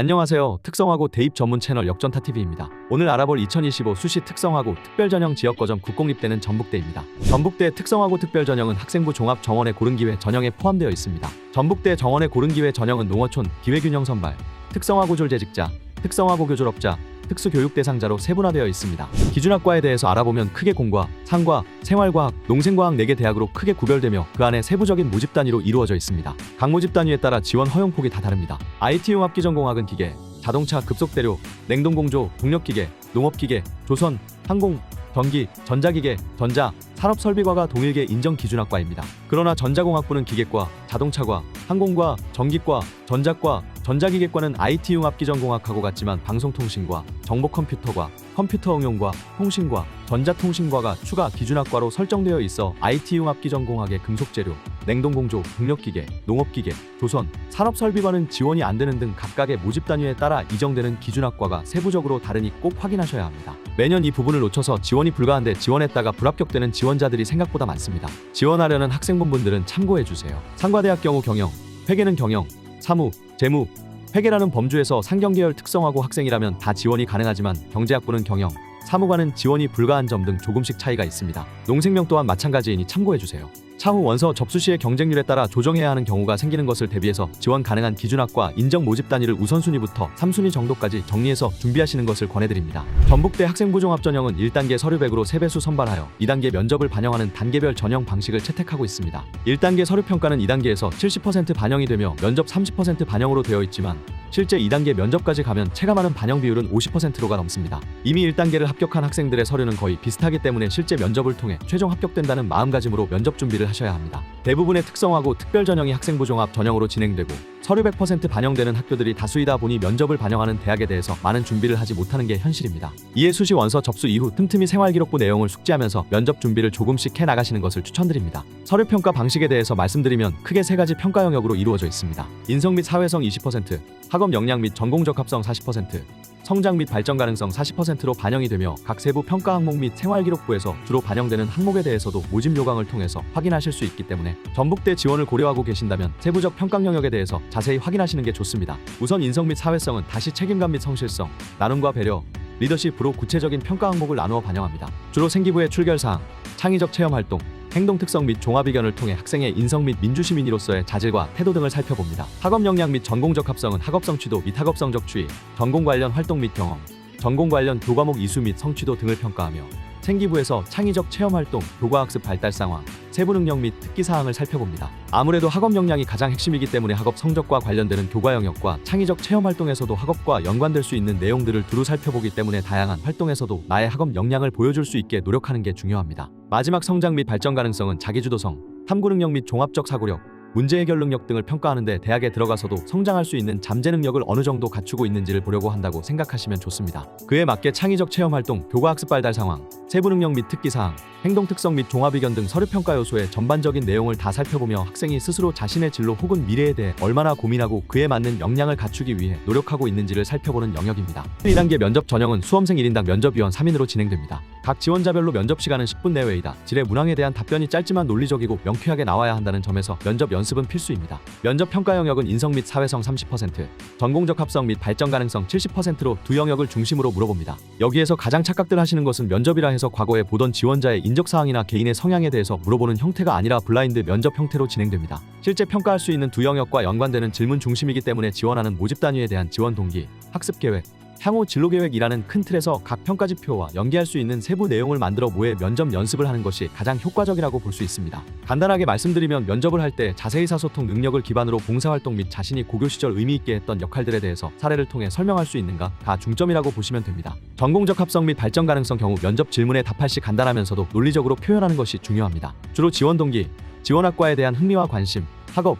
안녕하세요. 특성화고 대입 전문 채널 역전타TV입니다. 오늘 알아볼 2025 수시 특성화고 특별전형 지역거점 국공립대는 전북대입니다. 전북대 특성화고 특별전형은 학생부 종합 정원의 고른기회 전형에 포함되어 있습니다. 전북대 정원의 고른기회 전형은 농어촌, 기회균형 선발, 특성화고 졸재직자, 특성화고 교졸업자, 특수교육 대상자로 세분화되어 있습니다. 기준학과에 대해서 알아보면 크게 공과, 상과, 생활과학, 농생과학 4개 대학으로 크게 구별되며 그 안에 세부적인 모집 단위로 이루어져 있습니다. 각 모집 단위에 따라 지원 허용 폭이 다 다릅니다. IT융합기전공학은 기계, 자동차, 급속대료, 냉동공조, 동력기계, 농업기계, 조선, 항공, 전기, 전자기계, 전자, 산업설비과가 동일계 인정 기준학과입니다. 그러나 전자공학부는 기계과, 자동차과, 항공과, 전기과, 전자과, 전자기계과는 IT융합기전공학하고 같지만 방송통신과, 정보컴퓨터과, 컴퓨터 응용과, 통신과, 전자통신과가 추가 기준학과로 설정되어 있어 IT융합기전공학의 금속재료, 냉동공조, 동력기계, 농업기계, 조선, 산업설비과는 지원이 안 되는 등 각각의 모집 단위에 따라 이정되는 기준학과가 세부적으로 다르니 꼭 확인하셔야 합니다. 매년 이 부분을 놓쳐서 지원이 불가한데 지원했다가 불합격되는 지원자들이 생각보다 많습니다. 지원하려는 학생분들은 참고해 주세요. 상과대학 경우 경영, 회계는 경영, 사무, 재무, 회계라는 범주에서 상경계열 특성화고 학생이라면 다 지원이 가능하지만 경제학부는 경영, 사무관은 지원이 불가한 점 등 조금씩 차이가 있습니다. 농생명 또한 마찬가지이니 참고해 주세요. 차후 원서 접수 시의 경쟁률에 따라 조정해야 하는 경우가 생기는 것을 대비해서 지원 가능한 기준학과 인정 모집 단위를 우선순위부터 3순위 정도까지 정리해서 준비하시는 것을 권해드립니다. 전북대 학생부 종합 전형은 1단계 서류백으로 3배수 선발하여 2단계 면접을 반영하는 단계별 전형 방식을 채택하고 있습니다. 1단계 서류 평가는 2단계에서 70% 반영이 되며 면접 30% 반영으로 되어 있지만 실제 2단계 면접까지 가면 체감하는 반영 비율은 50%로가 넘습니다. 이미 1단계를 합격한 학생들의 서류는 거의 비슷하기 때문에 실제 면접을 통해 최종 합격된다는 마음가짐으로 면접 준비를 하셔야 합니다. 대부분의 특성화고 특별 전형이 학생부 종합 전형으로 진행되고 서류 100% 반영되는 학교들이 다수이다 보니 면접을 반영하는 대학에 대해서 많은 준비를 하지 못하는 게 현실입니다. 이에 수시 원서 접수 이후 틈틈이 생활기록부 내용을 숙지하면서 면접 준비를 조금씩 해 나가시는 것을 추천드립니다. 서류 평가 방식에 대해서 말씀드리면 크게 세 가지 평가 영역으로 이루어져 있습니다. 인성 및 사회성 20%, 학업 역량 및 전공 적합성 40%, 성장 및 발전 가능성 40%로 반영이 되며 각 세부 평가 항목 및 생활기록부에서 주로 반영되는 항목에 대해서도 모집 요강을 통해서 확인하실 수 있기 때문에 전북대 지원을 고려하고 계신다면 세부적 평가 영역에 대해서 자세히 확인하시는 게 좋습니다. 우선 인성 및 사회성은 다시 책임감 및 성실성, 나눔과 배려, 리더십으로 구체적인 평가 항목을 나누어 반영합니다. 주로 생기부의 출결 사항, 창의적 체험 활동, 행동 특성 및 종합 의견을 통해 학생의 인성 및 민주시민으로서의 자질과 태도 등을 살펴봅니다. 학업 역량 및 전공적 합성은 학업 성 취도 및 학업 성적 추이, 전공 관련 활동 및 경험, 전공 관련 교과목 이수 및 성취도 등을 평가하며 생기부에서 창의적 체험 활동, 교과학습 발달 상황, 세부 능력 및 특기 사항을 살펴봅니다. 아무래도 학업 역량이 가장 핵심이기 때문에 학업 성적과 관련되는 교과 영역과 창의적 체험 활동에서도 학업과 연관될 수 있는 내용들을 두루 살펴보기 때문에 다양한 활동에서도 나의 학업 역량을 보여줄 수 있게 노력하는 게 중요합니다. 마지막 성장 및 발전 가능성은 자기주도성, 탐구 능력 및 종합적 사고력, 문제 해결 능력 등을 평가하는데 대학에 들어가서도 성장할 수 있는 잠재 능력을 어느 정도 갖추고 있는지를 보려고 한다고 생각하시면 좋습니다. 그에 맞게 창의적 체험 활동, 교과 학습 발달 상황, 세부 능력 및 특기 사항, 행동 특성 및 종합 의견 등 서류 평가 요소의 전반적인 내용을 다 살펴보며 학생이 스스로 자신의 진로 혹은 미래에 대해 얼마나 고민하고 그에 맞는 역량을 갖추기 위해 노력하고 있는지를 살펴보는 영역입니다. 1단계 면접 전형은 수험생 1인당 면접위원 3인으로 진행됩니다. 각 지원자별로 면접 시간은 10분 내외이다. 질의 문항에 대한 답변이 짧지만 논리적이고 명쾌하게 나와야 한다는 점에서 면접 연습은 필수입니다. 면접 평가 영역은 인성 및 사회성 30%, 전공적 합성 및 발전 가능성 70%로 두 영역을 중심으로 물어봅니다. 여기에서 가장 착각들 하시는 것은 면접이라 해서 과거에 보던 지원자의 인적 사항이나 개인의 성향에 대해서 물어보는 형태가 아니라 블라인드 면접 형태로 진행됩니다. 실제 평가할 수 있는 두 영역과 연관되는 질문 중심이기 때문에 지원하는 모집 단위에 대한 지원 동기, 학습 계획, 향후 진로 계획이라는 큰 틀에서 각 평가 지표와 연계할 수 있는 세부 내용을 만들어 모의 면접 연습을 하는 것이 가장 효과적이라고 볼 수 있습니다. 간단하게 말씀드리면 면접을 할 때 자세의사소통 능력을 기반으로 봉사활동 및 자신이 고교 시절 의미 있게 했던 역할들에 대해서 사례를 통해 설명할 수 있는가 다 중점이라고 보시면 됩니다. 전공적 합성 및 발전 가능성 경우 면접 질문에 답할 시 간단하면서도 논리적으로 표현하는 것이 중요합니다. 주로 지원 동기, 지원 학과에 대한 흥미와 관심, 학업,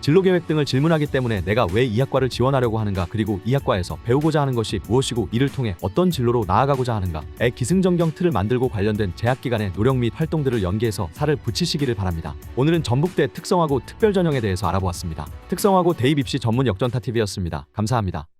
진로 계획 등을 질문하기 때문에 내가 왜 이 학과를 지원하려고 하는가 그리고 이 학과에서 배우고자 하는 것이 무엇이고 이를 통해 어떤 진로로 나아가고자 하는가의 기승전경 틀을 만들고 관련된 재학 기간의 노력 및 활동들을 연계해서 살을 붙이시기를 바랍니다. 오늘은 전북대 특성화고 특별 전형에 대해서 알아보았습니다. 특성화고 대입 입시 전문 역전타 TV였습니다. 감사합니다.